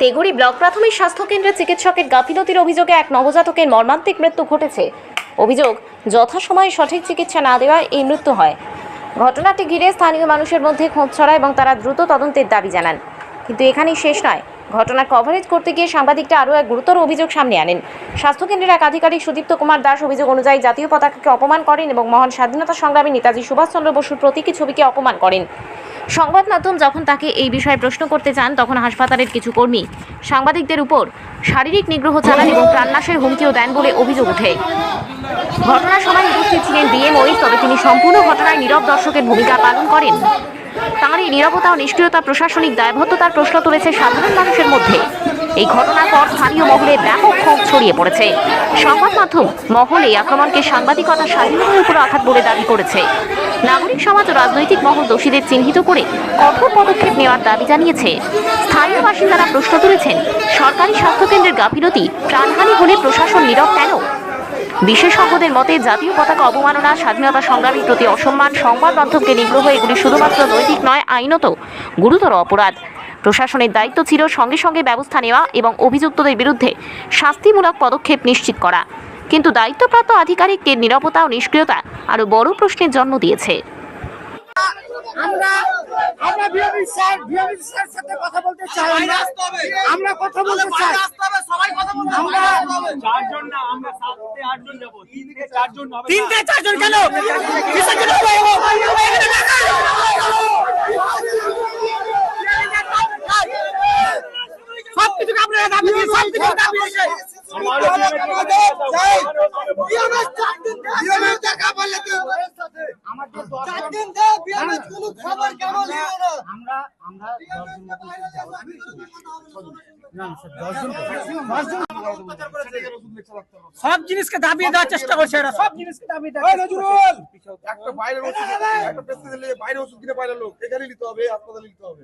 তেগুড়ি block প্রাথমিক স্বাস্থ্যকেন্দ্রে চিকিৎসকের গাফিলতির অভিযোগে এক নবজাতকের মর্মান্তিক মৃত্যু ঘটেছে। অভিযোগ, যথাসময়ে সঠিক চিকিৎসা না দেওয়ায় এই মৃত্যু হয়। ঘটনাটি ঘিরে স্থানীয় মানুষের মধ্যে খোঁজ ছড়া এবং তারা দ্রুত তদন্তের দাবি জানান। কিন্তু এখানেই শেষ নয়। ঘটনার কভারেজ করতে গিয়ে সাংবাদিকটা আরও এক গুরুতর অভিযোগ সামনে আনেন। স্বাস্থ্যকেন্দ্রের এক আধিকারিক সুদীপ্ত কুমার দাস অভিযোগ অনুযায়ী জাতীয় পতাকাকে অপমান করেন এবং মহান স্বাধীনতা সংগ্রামী নেতাজি সুভাষচন্দ্র বসুর প্রতীকী ছবিকে অপমান করেন। সংবাদ মাধ্যম যখন তাকে এই বিষয়ে প্রশ্ন করতে চান, তখন হাসপাতালের কিছু কর্মী সাংবাদিকদের উপর শারীরিক নিগ্রহ চালান এবং প্রাণনাশের হুমকিও দেন বলে অভিযোগ ওঠে। ঘটনার সময় উপস্থিত ছিলেন বিএমওই তবে তিনি সম্পূর্ণ ঘটনায় নীরব দর্শকের ভূমিকা পালন করেন। তাঁর এই নিরাপত্তা ও নিষ্ক্রিয়তা প্রশাসনিক দায়বদ্ধতার প্রশ্ন তুলেছে সাধারণ মানুষের মধ্যে। এই ঘটনার পর স্থানীয় মহলে ব্যাপক ক্ষোভ ছড়িয়ে পড়েছে। সংবাদ মাধ্যম মহলে আক্রমণকে সাংবাদিকতা স্বাধীনতার উপর আঘাত বলে দাবি করেছে। নাগরিক সমাজ ও রাজনৈতিক মহল দোষীদের চিহ্নিত করে কঠোর পদক্ষেপ নেওয়ার দাবি জানিয়েছে। স্থানীয় বাসিন্দারা প্রশ্ন তুলেছেন, সরকারি স্বাস্থ্যকেন্দ্রের গাফিলতি প্রাণহানি হলে প্রশাসন নীরব কেন? বিশেষজ্ঞদের মতে, জাতীয় পতাকা অবমাননা, স্বাধীনতা সংগ্রামীর প্রতি অসম্মান, সংবাদ মাধ্যমকে নিগ্রহ, এগুলি শুধুমাত্র নৈতিক নয়, আইনত গুরুতর অপরাধ। প্রশাসনের দায়িত্ব ছিল সঙ্গে সঙ্গে ব্যবস্থা নেওয়া এবং অভিযুক্তদের বিরুদ্ধে শাস্তিমূলক পদক্ষেপ নিশ্চিত করা। কিন্তু দায়িত্বপ্রাপ্ত আধিকারিকদের নিরাপত্তা ও নিষ্ক্রিয়তা আরও বড় প্রশ্নের জন্ম দিয়েছে। আমরা আমরা বিএমপি স্যার বিএমপি স্যার সাথে কথা বলতে চাই আমরা আমরা কথা বলতে চাই। আমরা চারজন না আমরা আটজন যাব। তিন থেকে চারজন হবে তিন থেকে চারজন কেন? কিসের জন্য? সব জিনিসকে দাবিয়ে দেওয়ার চেষ্টা করছে এরা সব জিনিসকে দাবিয়ে করছে। একটা বাইরের ওষুধ একটা বাইরে ওষুধ কিনে বাইরের লোক এখানে নিতে হবে হাসপাতালে নিতে হবে।